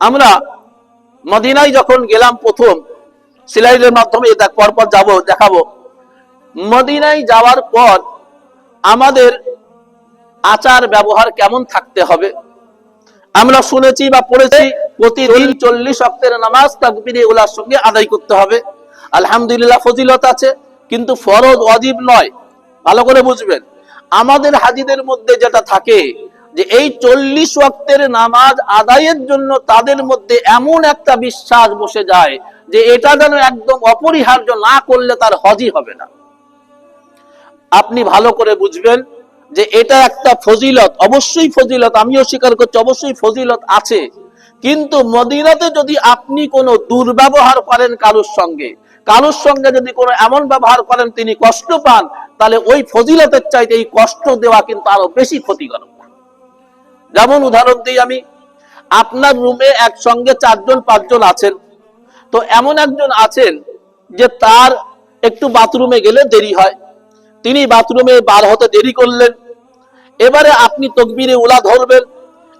আমরা মদিনায় যখন গেলাম প্রথম সিলাইডের মাধ্যমে পরপর যাব, দেখাবো। মদিনায় যাওয়ার পর আমাদের আচার ব্যবহার কেমন থাকতে হবে? আমরা শুনেছি বা পড়েছি, প্রতিদিন চল্লিশ অক্টের নামাজ তাকবিরে উলার সঙ্গে আদায় করতে হবে। আলহামদুলিল্লাহ ফজিলত আছে, কিন্তু ফরজ অজীব নয়। ভালো করে বুঝবেন। আমাদের হাজিদের মধ্যে যেটা থাকে, যে এই চল্লিশ ওয়াক্তের নামাজ আদায়ের জন্য তাদের মধ্যে এমন একটা বিশ্বাস বসে যায়, যে এটা যেন একদম অপরিহার্য না করলে তার হজই হবে না। আপনি ভালো করে বুঝবেন যে এটা একটা ফজিলত, অবশ্যই ফজিলত, আমিও স্বীকার করছি, অবশ্যই ফজিলত আছে। কিন্তু মদিনাতে যদি আপনি কোনো দুর্ব্যবহার করেন কারোর সঙ্গে কারোর সঙ্গে যদি কোনো এমন ব্যবহার করেন তিনি কষ্ট পান তাহলে ওই ফজিলতের চাইতে এই কষ্ট দেওয়া কিন্তু আরও বেশি ক্ষতিকারক। যেমন উদাহরণ দিই আমি, আপনার রুমে একসঙ্গে চারজন, পাঁচজন আছেন। তো এমন একজন আছেন যে তার একটু বাথরুমে গেলে দেরি হয়। তিনি বাথরুমে বার হতে দেরি করলেন। এবারে আপনি তকবিরে উলা ধরবেন।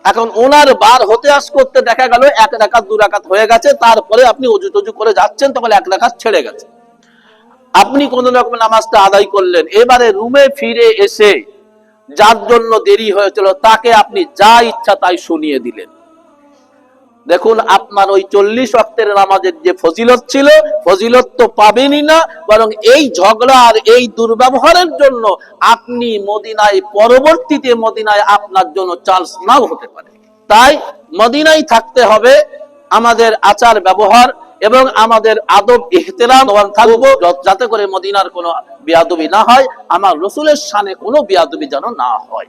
এখন ওনার বার হতে আস করতে দেখা গেল এক রাকাত, দু রাকাত হয়ে গেছে। তারপরে আপনি অজু টজু করে যাচ্ছেন, তখন এক রাকাত ছেড়ে গেছে। আপনি কোন রকম নামাজটা আদায় করলেন। এবারে রুমে ফিরে এসে যার জন্য দেরি হয়েছিল, তাকে আপনি যা ইচ্ছা তাই শুনিয়ে দিলেন। দেখুন, আপনার ওই চল্লিশ অক্টের নামাজের যে ফজিলত ছিল, ফজিলত তো পাবেনই না, বরং এই ঝগড়া আর এই দুর্ব্যবহারের জন্য আপনি মদিনায়, পরবর্তীতে মদিনায় আপনার জন্য চান্স নাও হতে পারে। তাই মদিনায় থাকতে হবে। আমাদের আচার ব্যবহার এবং আমাদের আদব, ইহতেরাম থাকব যাতে করে মদিনার কোনো বিয়াদবি না হয়, আমার রসুলের সানে কোনো বিয়াদবি যেন না হয়।